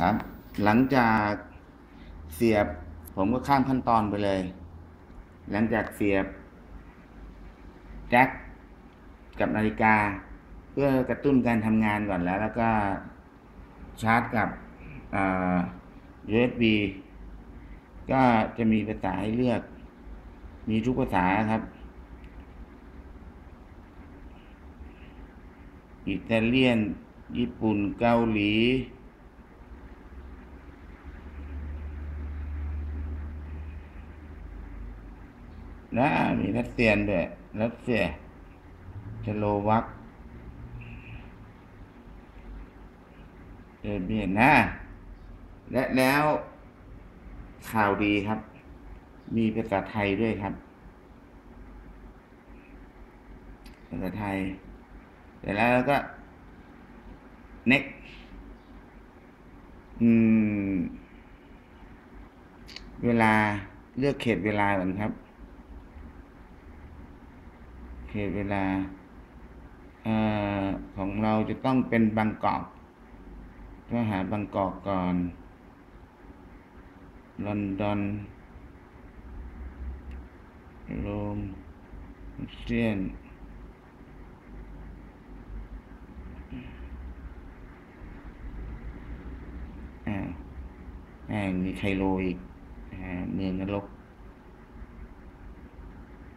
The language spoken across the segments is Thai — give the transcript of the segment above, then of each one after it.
ครับ หลังจากเสียบ ผมก็ข้ามขั้นตอนไปเลย หลังจากเสียบแจ็คกับนาฬิกา เพื่อกระตุ้นการทำงานก่อนแล้ว แล้วก็ชาร์จกับอ่า USB ก็จะมีภาษาให้เลือก มีทุกภาษาครับ อิตาเลียน ญี่ปุ่น เกาหลี นะมีรัสเซียนด้วยรัสเซียสโลวักเอเบียนนะและแล้วข่าวดีครับ มีภาษาไทยด้วยครับภาษาไทยเสร็จแล้วก็ next อืม เวลาเลือกเขตเวลาก่อนครับ ตเวลาอของเราจะต้องเป็นบางกอกก็หาบางกอกก่อนลอนดอนโรมเซียนอ่าอ่ามีไคโลอีกอ่าเมืองนรก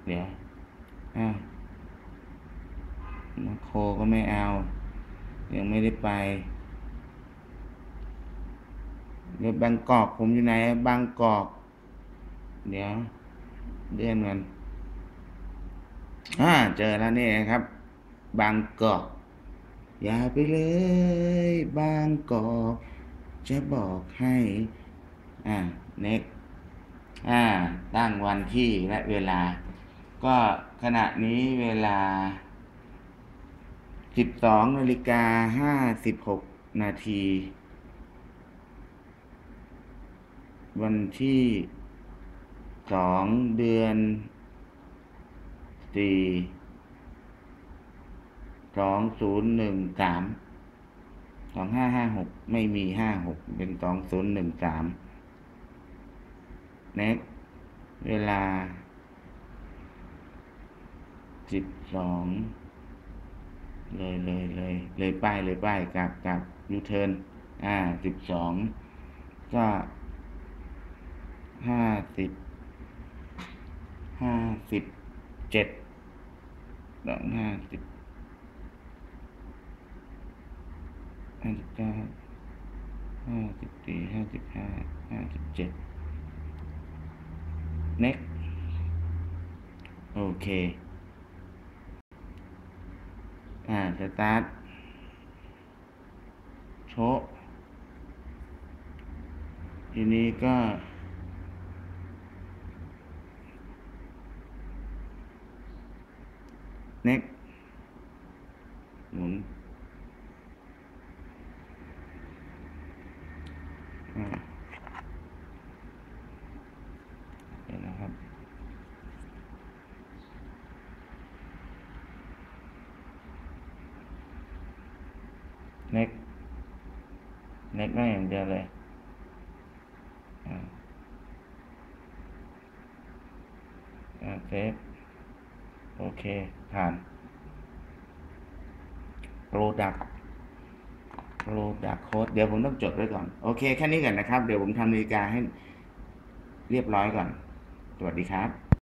เดี๋ยวอ่า โคก็ไม่เอา ยังไม่ได้ไปเดี๋ยวบางกอกผมอยู่ไหนบางกอก เดี๋ยวเลื่อนกันอ่าเจอแล้วนี่นะครับ บางกอก อย่าไปเลย บางกอก จะบอกให้ อ่าเน็กอ่าตั้งวันที่และเวลา ก็ขณะนี้เวลา 12นาฬิกา56นาที วันที่2เดือน4 2013 2556ไม่มี56เป็น2013เน็กเวลา12 เลยเลยเลยเลยป้ายเลยป้ายกับกับยูเทิร์นอ่า12ก็50 57สองห้าสิบห้าสิบเก้าห้าสิบสี่ห้าสิบห้าห้าสิบเจ็ด next โอเค อ่าสตาร์ทโชทีนี้ก็ next หมุน อ่าเดี๋ยวนะครับ next next ได้อย่างเดียวเลยอ่าเซฟโอเค ผ่าน product product code เดี๋ยวผมต้องจดไว้ก่อน โอเค แค่นี้ก่อนนะครับ เดี๋ยวผมทำนาฬิกาให้เรียบร้อยก่อน สวัสดีครับ